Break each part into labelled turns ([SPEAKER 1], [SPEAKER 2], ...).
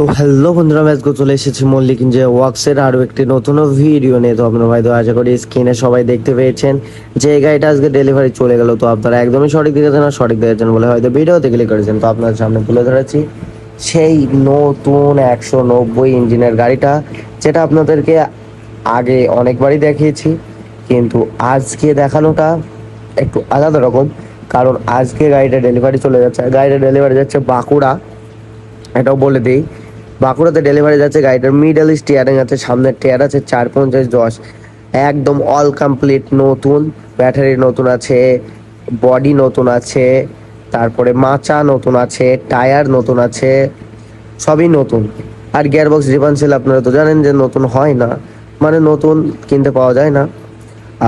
[SPEAKER 1] তো হ্যালো বন্ধুরা, আমি আজকে চলে এসেছি মল্লিক যে ওয়াক্সের আরও একটি নতুন ভিডিও নিয়ে। তো আপনারা হয়তো আশা করি স্ক্রিনে সবাই দেখতে পেয়েছেন যে এই গাড়িটা আজকে ডেলিভারি চলে গেল। তো আপনারা একদমই সঠিক দেখেছেন আর সঠিক দেখেছেন বলে হয়তো ভিডিওতে ক্লিক করেছেন। তো আপনার সামনে তুলে ধরেছি সেই নতুন একশো নব্বই ইঞ্জিনের গাড়িটা, যেটা আপনাদেরকে আগে অনেকবারই দেখিয়েছি, কিন্তু আজকে দেখানোটা একটু আলাদা রকম, কারণ আজকে গাড়িটা ডেলিভারি চলে যাচ্ছে। গাড়িটা ডেলিভারি যাচ্ছে বাঁকুড়া, এটাও বলে দিই। বাঁকুড়াতে ডেলিভারি যাচ্ছে গাড়িটার মিডল স্টিয়ারিং আছে, সামনের টিয়ার আছে, চার পঞ্চাশ দশ। একদম অল কমপ্লিট নতুন ব্যাটারি নতুন আছে বডি নতুন আছে, তারপরে মাচা নতুন আছে টায়ার নতুন আছে, সবই নতুন। আর গিয়ারবক্স ডিফারেন্সিয়াল আপনারা তো জানেন যে নতুন হয় না মানে নতুন কিনতে পাওয়া যায় না।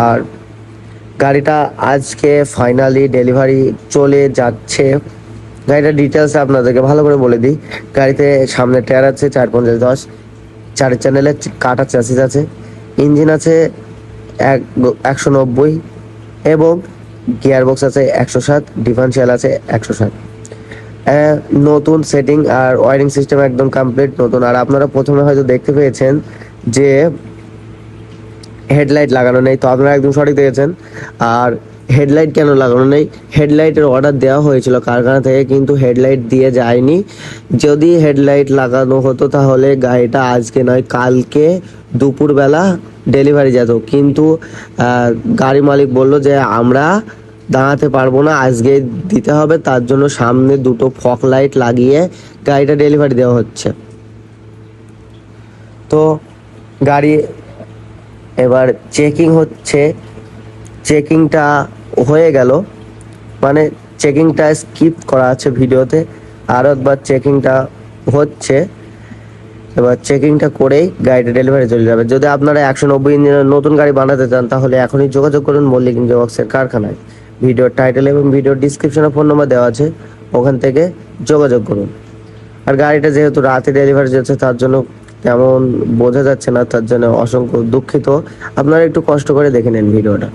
[SPEAKER 1] আর গাড়িটা আজকে ফাইনালি ডেলিভারি চলে যাচ্ছে। গাড়িটার ডিটেলস আপনাদেরকে ভালো করে বলে দিই। গাড়িতে সামনে টায়ার আছে, চার পঞ্চাশ দশ। চার চ্যানেলের কাটা চ্যাসিস আছে। ইঞ্জিন আছে এক, একশো নব্বই এবং গিয়ার বক্স আছে একশো সাত ডিফারেন্সিয়াল আছে একশো সাত নতুন সেটিং আর ওয়ারিং সিস্টেম একদম কমপ্লিট নতুন। আর আপনারা প্রথমে হয়তো দেখতে পেয়েছেন যে হেডলাইট লাগানো নেই, তো আপনারা একদম সঠিক দেখেছেন। আর হেডলাইট কেন লাগানো নেই? হেডলাইটের অর্ডার দেওয়া হয়েছিল কারখানা থেকে, কিন্তু হেডলাইট দিয়ে যায়নি। যদি হেডলাইট লাগানো হতো তাহলে গাড়িটা আজকে নয়, কালকে দুপুরবেলা ডেলিভারি যেত। কিন্তু গাড়ি মালিক বলল যে, আমরা দাঁড়াতে পারব না, আজকে দিতে হবে। তার জন্য সামনে দুটো ফক লাইট লাগিয়ে গাড়িটা ডেলিভারি দেওয়া হচ্ছে। তো গাড়ি এবার চেকিং হচ্ছে। চেকিংটা হয়ে গেল। মানে চেকিংটা স্কিপ করা আছে ভিডিওতে। আর একবার চেকিংটা হচ্ছে। এবার চেকিংটা করেই গাড়িটা ডেলিভারি চলে যাবে। যদি আপনারা একশো নব্বই ইঞ্জিনের নতুন গাড়ি বানাতে চান, তাহলে এখনই যোগাযোগ করুন মল্লিক ইঞ্জিন বক্সের কারখানায়। ভিডিওর টাইটেল এবং ভিডিওর ডিসক্রিপশনে ফোন নম্বর দেওয়া আছে। ওখান থেকে যোগাযোগ করুন। আর গাড়িটা যেহেতু রাতে ডেলিভারি যাচ্ছে, তার জন্য তেমন বোঝা যাচ্ছে না, তার জন্য অসংখ্য দুঃখিত। আপনারা একটু কষ্ট করে দেখে নেন ভিডিওটা।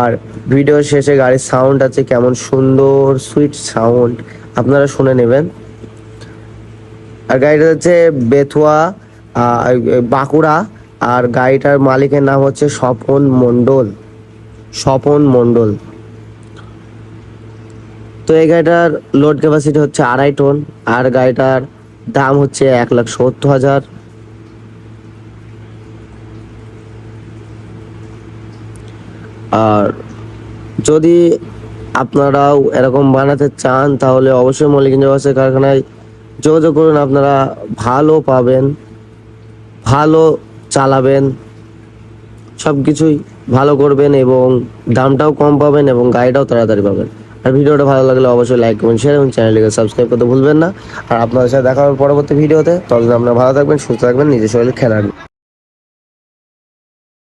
[SPEAKER 1] আর ভিডিও শেষে গাড়ির সাউন্ড আছে, কেমন সুন্দর সুইট সাউন্ড আপনারা শুনে নেবেন। আর গাড়িটা হচ্ছে বেথুয়া বাঁকুড়া। আর গাড়িটার মালিকের নাম হচ্ছে স্বপন মণ্ডল। স্বপন মণ্ডল। তো এই গাড়িটার লোড ক্যাপাসিটি হচ্ছে আড়াই টন আর গাড়িটার দাম হচ্ছে এক লাখ সত্তর হাজার। আর যদি আপনারাও এরকম বানাতে চান, তাহলে অবশ্যই মল্লিক ইঞ্জিনিয়ার্সের কারখানায় যোগাযোগ করুন। আপনারা ভালো পাবেন, ভালো চালাবেন সব কিছুই ভালো করবেন এবং দামটাও কম পাবেন এবং গাড়িটাও তাড়াতাড়ি পাবেন। আর ভিডিওটা ভালো লাগলে অবশ্যই লাইক করবেন শেয়ার এবং চ্যানেলটিকে সাবস্ক্রাইব করতে ভুলবেন না। আর আপনাদের সাথে দেখা হবে পরবর্তী ভিডিওতে। ততদিন আপনারা ভালো থাকবেন, সুস্থ থাকবেন, নিজের শরীরে রাখবেন।